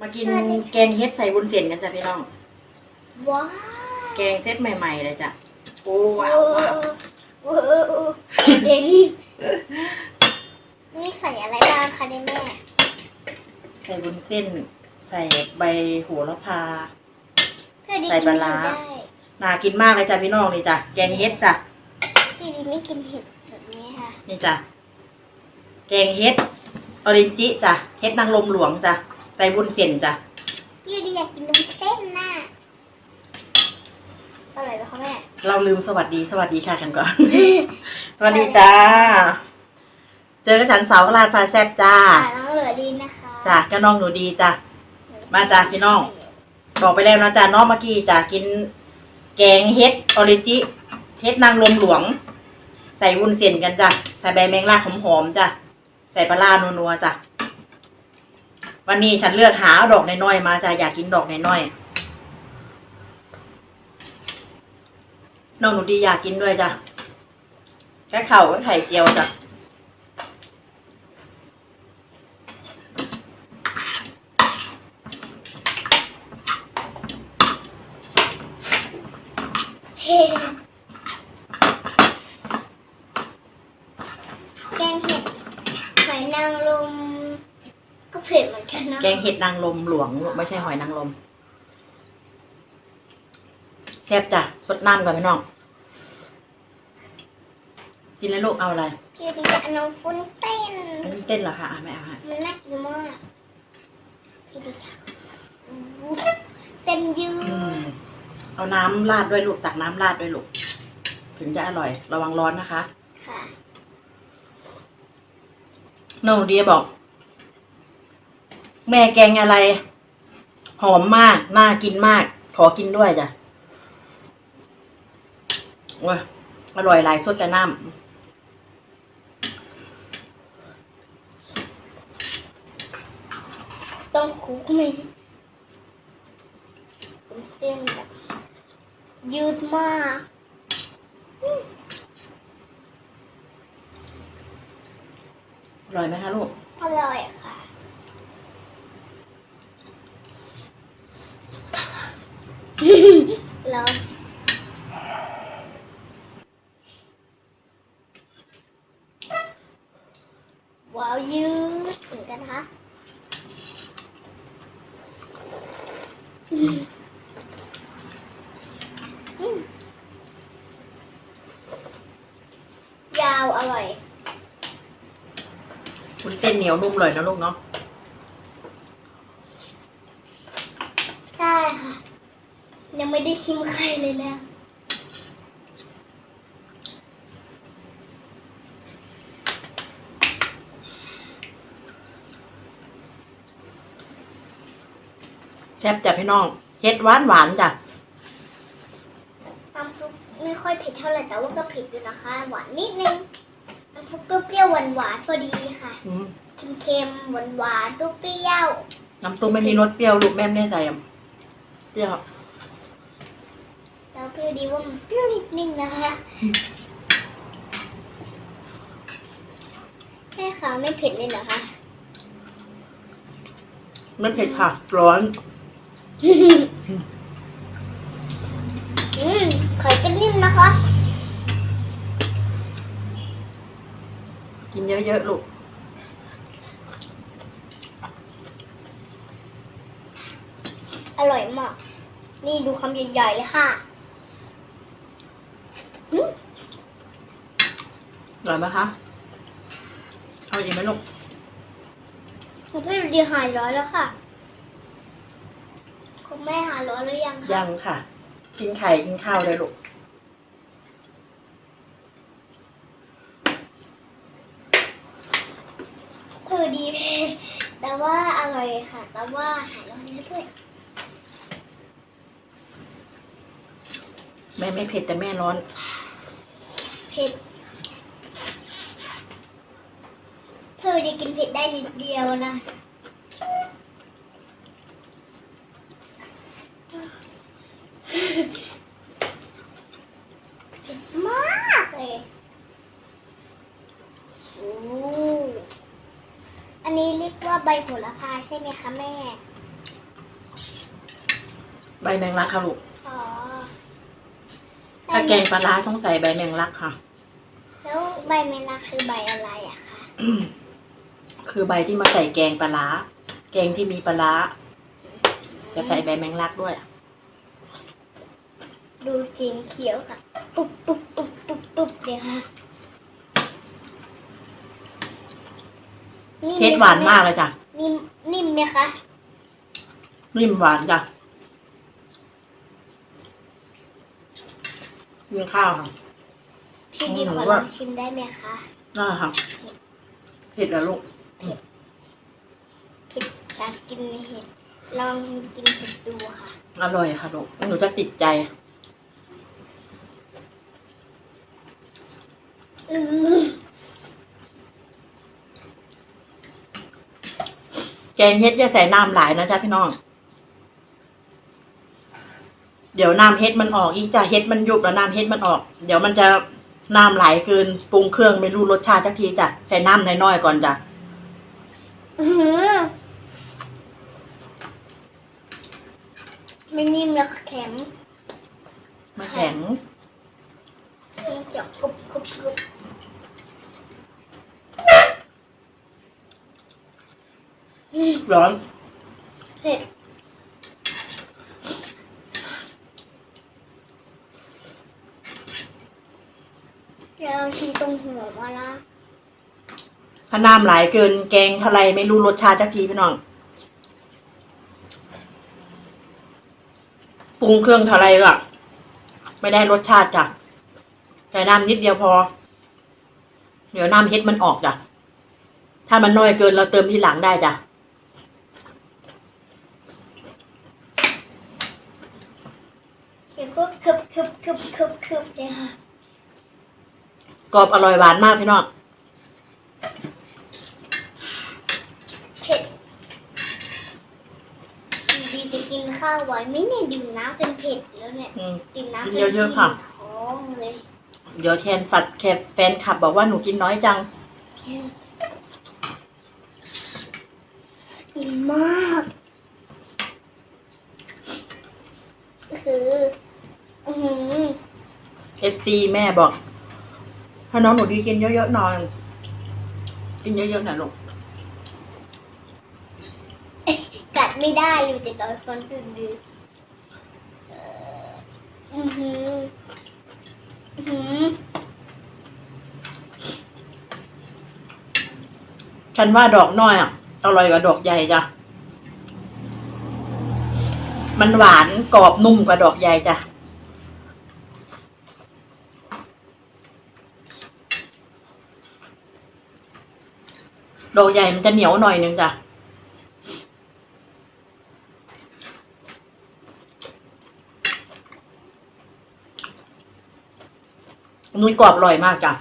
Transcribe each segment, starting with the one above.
มากินแกงเฮ็ดใส่วุ้นเส้นกันจ้ะพี่น้อง ว้าวแกงเซตใหม่ๆเลยจ้ะ โอ้ว้าว้าววว้าวว้าวเด่นนี่ใส่อะไรบ้างคะเนี่ยแม่ ใส่วุ้นเส้น ใส่ใบโหระพา เพื่อดีใส่ปลาร้ากินเห็ดได้น่ากินมากเลยจ้ะพี่น้องนี่จ้ะ แกงเฮ็ดจ้ะ พี่ดีไม่กินเห็ดแบบนี้ค่ะนี่จ้ะ แกงเฮ็ดออรินจิจ้ะ เฮ็ดนางลมหลวงจ้ะ ใส่วุ้นเส้นจ้ะพี่ดีอยากกินนมเส้นน่ะอร่อยไหมคะแม่ เราลืมสวัสดีสวัสดีค่ะกันก่อน สวัสดีจ้า เจอกับฉันสาวราชพาแซบจ้า ค่ะน้องเหลือดีนะคะจ้ะก็น้องหนูดีจ้ะ มาจ้ะพี่น้อง บอกไปแล้วนะจ้ะน้องเมื่อกี้จ้ะกิน แกงเฮ็ดออริจิเฮ็ดนางลมหลวง ใส่วุ้นเส้นกันจ้ะ ใส่ใบแมงลักหอมๆจ้ะ ใส่ปลาร้านัวๆจ้ะ วันนี้ฉันเลือกหาเอาดอกน้อยๆมาจ้ะอยากกินดอกน้อยๆน้องหนูดีอยากกินด้วยจ้ะแค่เข่ากับไข่เจียวจ้ะ เฮ้แกงเห็ดหอยนางรมก็เผ็ดเหมือนกันนะ แกงเห็ดนางลมหลวงลูกไม่ใช่หอยนางรมแซ่บจ้ะสดน้ำก่อนพี่น้องกินแล้วลูกเอาอะไรพี่ดีจะเอาน้องฟุ้นเต้นอันนี้เต้นเหรอคะอะไม่เอาค่ะมันน่ากินมากพี่ดีค่ะอู้เส้นยือืมดเอาน้ำราดด้วยลูกตักน้ำราดด้วยลูกถึงจะอร่อย ระวังร้อนนะคะ ค่ะน้องเดียบอก แม่แกงอะไร หอมมาก น่ากินมาก ขอกินด้วยจ้ะว้าอร่อยหลายสดแต่น้ต้องคลุกไหมเป็นเส้นแบบยืดมากำอร่อยไหมคะลูก อร่อยค่ะ แล้วว้าวยืดเหมือนกันนะคะยาวอร่อย คุณเต้นเหนียวนุ่มเลยนะลูกเนาะ ใช่ค่ะ ยังไม่ได้ชิมไข่เลยนะ แซ่บจ้ะพี่น้องเฮ็ดหวานหวานๆจ้ะน้ำซุปไม่ค่อยเผ็ดเท่าไหร่แต่ว่าก็เผ็ดอยู่นะคะ หวานนิดนึงน้ำซุปเปรี้ยวๆหวานๆพอดีค่ะอืมเค็มๆหวานๆเปรี้ยวน้ำตุ้มไม่มีรสเปรี้ยวลูกแม่ไม่ได้ใส่เปรี้ยวๆแล้ว เปรี้ยวดีว่ามันเปรี้ยวนิดนึงนะคะแม่คะไม่เผ็ดเลยเหรอคะไม่เผ็ดค่ะ ร้อน อืมไข่ก็นิ่มนะคะ กินเยอะๆลูกอร่อยมาก นี่ดูคำใหญ่ๆเลยค่ะอืม อร่อยไหมคะ เอาอีกไหมลูกคุณพี่ดีหายร้อนแล้วค่ะ คุณแม่หายร้อนหรือยังคะยังค่ะ กินไข่กินข้าวเลยลูก คือดีเพแต่ว่าอร่อยค่ะ แต่ว่าหายร้อนแล้วด้วย แม่ไม่เผ็ดแต่แม่ร้อน เผ็ด เธอดีกินเผ็ดได้นิดเดียวนะเผ็ดมากเลยโอ้อันนี้เรียกว่าใบโหระพาใช่ไหมคะแม่ ใบแมงลักค่ะลูก อ๋อถ้าแกงปลาร้าต้องใส่ใบแมงลักค่ะ แล้วใบเมลักคือใบอะไรอะคะ คือใบที่มาใส่แกงปลาร้าแกงที่มีปลาร้าจะใส่ใบแมงลักด้วย ดูสีเขียวค่ะ ปุ๊บปุ๊บปุ๊บปุ๊บปุ๊บเลยค่ะเผ็ดหวานมากเลยจ้ะ นิ่มนิ่มไหมคะ นิ่มหวานจ้ะกินข้าวค่ะพี่ดีหนูขอลองชิมได้ไหมคะ ได้ค่ะ เผ็ดแล้วลูก ผิดจากกินเห็ดลองกินเห็ดดูค่ะ อร่อยค่ะลูกหนูจะติดใจ อืมแกงเฮ็ดอย่าใส่น้ำหลายนะจ๊ะพี่น้อง เดี๋ยวน้ำเฮ็ดมันออกอีกจ้ะเฮ็ดมันยุบแล้วน้ำเฮ็ดมันออก เดี๋ยวมันจะน้ำไหลเกินปรุงเครื่องไม่รู้รสชาติสักทีจ้ะใส่น้ำน้อยๆก่อนจ้ะ ไม่นิ่มแล้วแข็งไม่แข็งเดี๋ยวกรุบกรุบกรุบร้อนเผ็ดเดี๋ยวเราชิมตรงหัวมาละ ถ้าน้ำไหลายเกินแกงเท่าไรไม่รู้รสชาติสักทีพี่น้องปรุงเครื่องเท่าไรก็ไม่ได้รสชาติจ้ะใส่น้ำนิดเดียวพอ เดี๋ยวน้ำเฮ็ดมันออกจ้ะถ้ามันน้อยเกินเราเติมทีหลังได้จ้ะเดี๋ยวก็คึบคึบคึบคึบคึบเลยค่ะกรอบอร่อยหวานมากพี่น้องเผ็ดดีจะกินข้าวไหวไหมเนี่ยดื่มน้ำจนเผ็ดแล้วเนี่ยอืม ดื่มน้ำจกินนเยอะๆค่ะ ท้องเลยเดี๋ยวแทนฝัดแคบแฟนคลับบอกว่าหนูกินน้อยจัง อิ่มมากคืออือหือ เอฟซีแม่บอก ถ้าน้องหนูดีกินเยอะๆหน่อย กินเยอะๆหน่อยลูก กัด ไม่ได้อยู่แต่ตอนฟันดื้อดื้ออือหืออือหือฉันว่าดอกน้อยอะอร่อยกว่าดอกใหญ่จ้ะ มันหวานกรอบนุ่มกว่าดอกใหญ่จ้ะ ดอกใหญ่มันจะเหนียวหน่อยนึงจ้ะ นุ่ยกรอบอร่อยมากจ้ะ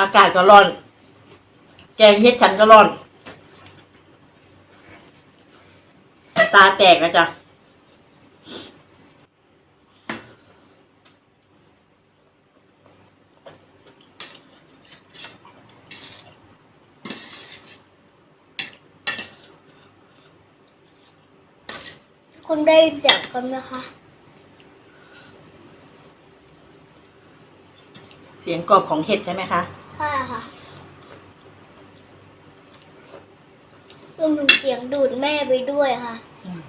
อากาศก็ร้อน แกงเฮ็ดฉันก็ร้อน ตาแตกนะจ๊ะ คุณได้เสียงกันไหมคะ เสียงกรอบของเห็ดใช่ไหมคะ ใช่ค่ะรวมถึงเสียงดูดแม่ไปด้วยค่ะอืม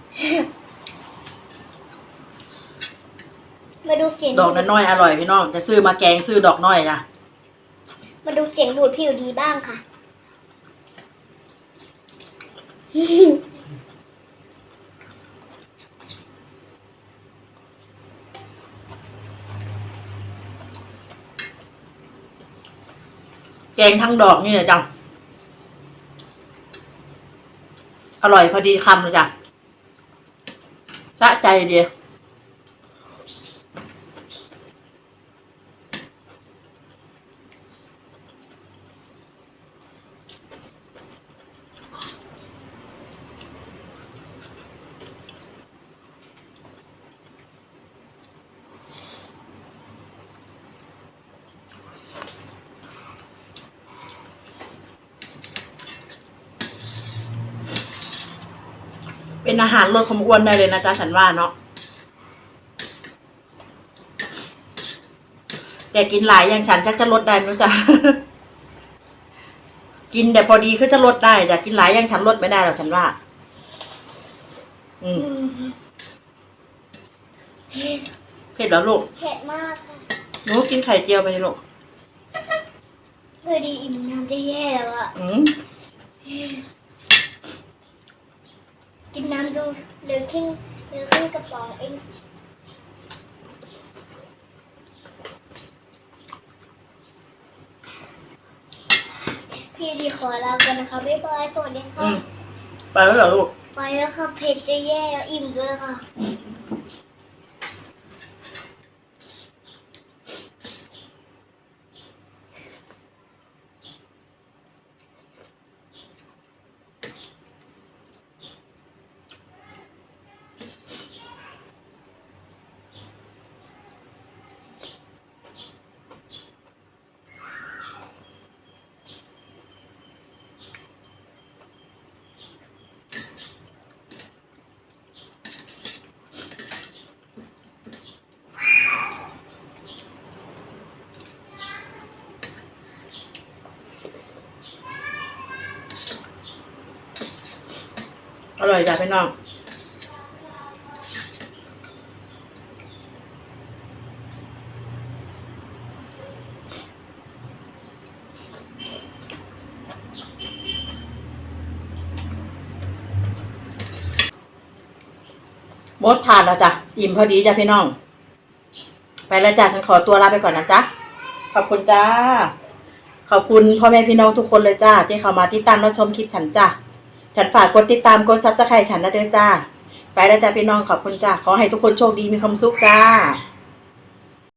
มาดูเสียงดอกนั้นน้อยอร่อยพี่น้อง จะซื้อมาแกงซื้อดอกน้อยจ้ะมาดูเสียงดูดพี่อยู่ดีบ้างค่ะ แกงทั้งดอกนี่เลยจ้ะอร่อยพอดีคำเลยจ้ะสะใจเดียว เป็นอาหารลดความอ้วนได้เลยนะจ๊ะฉันว่าเนาะแต่กินหลายอย่างฉันชักจะลดได้ไม่รู้จ้ะกินแต่พอดีคือจะลดได้แต่กินหลายอย่างฉันลดไม่ได้หรอกฉันว่า อืมเผ็ดเผ็ดแล้วลูกเผ็ดมากค่ะหนูกินไข่เจียวไปเลยลูกพอดีอิ่มน้ำจะแย่แล้วอะอืม กินน้ำดูเหลือครึ่งเหลือครึ่งกระป๋องเองพี่ดีขอลากันนะคะบ๊ายบายสวัสดีอืค่ะมไปแล้วเหรอลูก ไปแล้วค่ะเผ็ดจะแย่แล้วอิ่มด้วยค่ะ อร่อยจ้ะพี่น้องหมดทานแล้วจ้ะอิ่มพอดีจ้ะพี่น้อง ไปแล้วจ้ะฉันขอตัวลาไปก่อนนะจ๊ะ ขอบคุณจ้า ขอบคุณพ่อแม่พี่น้องทุกคนเลยจ้า ที่เข้ามาติดตามรับชมคลิปฉันจ้ะ ฉันฝากกดติดตามกดซับสไครต์ฉันนะเด้อจ้า ไปแล้วจ้าพี่น้องขอบคุณจ้า ขอให้ทุกคนโชคดีมีความสุขจ้า